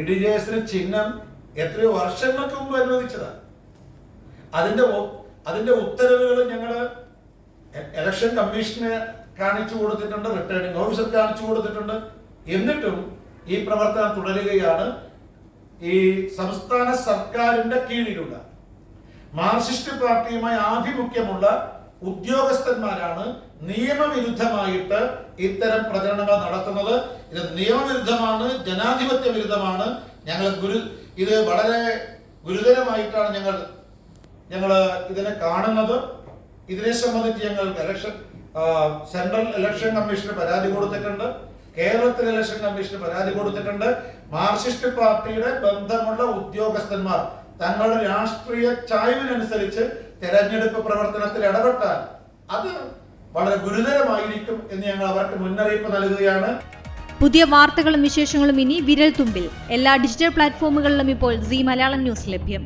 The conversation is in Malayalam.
ഇ ഡി ജെ എസിന് ചിഹ്നം എത്രയോ വർഷങ്ങൾക്ക് മുമ്പ് അനുവദിച്ചതാണ് അതിന്റെ അതിന്റെ ഉത്തരവുകൾ ഞങ്ങൾ ഇലക്ഷൻ കമ്മീഷന് കാണിച്ചു കൊടുത്തിട്ടുണ്ട് റിട്ടേണിംഗ് ഓഫീസർ കാണിച്ചു കൊടുത്തിട്ടുണ്ട്. എന്നിട്ടും ഈ പ്രവർത്തനം തുടരുകയാണ്. ഈ സംസ്ഥാന സർക്കാരിന്റെ കീഴിലുള്ള മാർക്സിസ്റ്റ് പാർട്ടിയുമായി ആഭിമുഖ്യമുള്ള ഉദ്യോഗസ്ഥന്മാരാണ് നിയമവിരുദ്ധമായിട്ട് ഇത്തരം പ്രചരണങ്ങൾ നടത്തുന്നത്. ഇത് നിയമവിരുദ്ധമാണ് ജനാധിപത്യ വിരുദ്ധമാണ്. ഞങ്ങൾ ഗുരു ഇത് വളരെ ഗുരുതരമായിട്ടാണ് ഞങ്ങൾ ഞങ്ങൾ ഇതിനെ കാണുന്നത്. ഇതിനെ സംബന്ധിച്ച് ഞങ്ങൾ ഇലക്ഷൻ സെൻട്രൽ ഇലക്ഷൻ കമ്മീഷന് പരാതി കൊടുത്തിട്ടുണ്ട്. കേരളത്തിൽ ഇലക്ഷൻ കമ്മീഷന് പരാതി കൊടുത്തിട്ടുണ്ട്. മാർക്സിസ്റ്റ് പാർട്ടിയുടെ ബന്ധമുള്ള ഉദ്യോഗസ്ഥന്മാർ തങ്ങളുടെ രാഷ്ട്രീയ ചായ്വിനനുസരിച്ച് തെരഞ്ഞെടുപ്പ് പ്രവർത്തനത്തിൽ ഇടപെട്ടാൽ അത് വളരെ ഗുരുതരമായിരിക്കും എന്ന് ഞങ്ങൾ അവർക്ക് മുന്നറിയിപ്പ് നൽകുകയാണ്. പുതിയ വാർത്തകളും വിശേഷങ്ങളും ഇനി വിരൽ തുമ്പിൽ എല്ലാ ഡിജിറ്റൽ പ്ലാറ്റ്ഫോമുകളിലും ഇപ്പോൾ സി മലയാളം ന്യൂസ് ലഭ്യം.